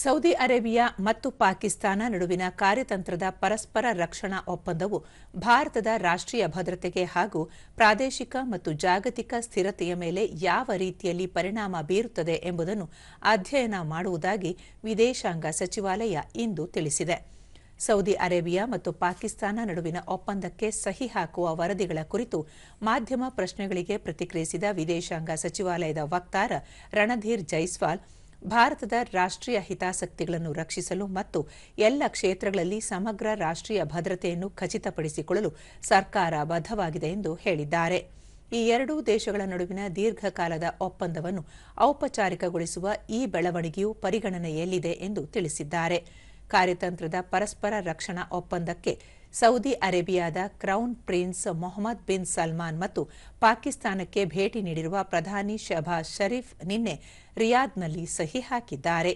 Saudi Arabia ಮತ್ತು ಪಾಕಿಸ್ತಾನ ನಡುವಿನ ಕಾರ್ಯತಂತ್ರದ ಪರಸ್ಪರ ರಕ್ಷಣಾ ಒಪ್ಪಂದವು ಭಾರತದ ರಾಷ್ಟ್ರೀಯ ಭದ್ರತೆಗೆ ಹಾಗೂ ಪ್ರಾದೇಶಿಕ ಮತ್ತು ಜಾಗತಿಕ ಸ್ಥಿರತೆಯ ಮೇಲೆ ಯಾವ ರೀತಿಯಲ್ಲಿ ಪರಿಣಾಮ ಬೀರುತ್ತದೆ ಎಂಬುದನ್ನು ಅಧ್ಯಯನ ಮಾಡುವುದಾಗಿ ವಿದೇಶಾಂಗ ಸಚಿವಾಲಯ ಇಂದು ತಿಳಿಸಿದೆ. ಸೌದಿ ಅರೇಬಿಯಾ ಮತ್ತು ಪಾಕಿಸ್ತಾನ ನಡುವಿನ ಒಪ್ಪಂದಕ್ಕೆ ಸಹಿ ಹಾಕುವ ವರದಿಗಳ ಕುರಿತು ಮಾಧ್ಯಮ ಪ್ರಶ್ನೆಗಳಿಗೆ ಪ್ರತಿಕ್ರಿಯಿಸಿದ ವಿದೇಶಾಂಗ ಸಚಿವಾಲಯದ ವಕ್ತಾರ ರಣಧೀರ್ ಜೈಸ್ವಾಲ್ ಭಾರತದ ರಾಷ್ಟ್ರೀಯ ಹಿತಾಸಕ್ತಿಗಳನ್ನು ರಕ್ಷಿಸಲು ಮತ್ತು ಎಲ್ಲ ಕ್ಷೇತ್ರಗಳಲ್ಲಿ ಸಮಗ್ರ ರಾಷ್ಟ್ರೀಯ ಭದ್ರತೆಯನ್ನು ಖಚಿತಪಡಿಸಿಕೊಳ್ಳಲು ಸರ್ಕಾರ ಬದ್ಧವಾಗಿದೆ ಎಂದು ಹೇಳಿದ್ದಾರೆ. ಈ ಎರಡೂ ದೇಶಗಳ ನಡುವಿನ ದೀರ್ಘಕಾಲದ ಒಪ್ಪಂದವನ್ನು ಔಪಚಾರಿಕಗೊಳಿಸುವ ಈ ಬೆಳವಣಿಗೆಯು ಪರಿಗಣನೆಯಲ್ಲಿದೆ ಎಂದು ತಿಳಿಸಿದ್ದಾರೆ. ಕಾರ್ಯತಂತ್ರದ ಪರಸ್ಪರ ರಕ್ಷಣಾ ಒಪ್ಪಂದಕ್ಕೆ ಸೌದಿ ಅರೇಬಿಯಾದ crown prince Mohammed bin Salman ಮತ್ತು ಪಾಕಿಸ್ತಾನಕ್ಕೆ ಭೇಟಿ ನೀಡಿರುವ ಪ್ರಧಾನಿ ಶಹಬಾಜ್ ಷರೀಫ್ ನಿನ್ನೆ ರಿಯಾದ್ನಲ್ಲಿ ಸಹಿ ಹಾಕಿದ್ದಾರೆ.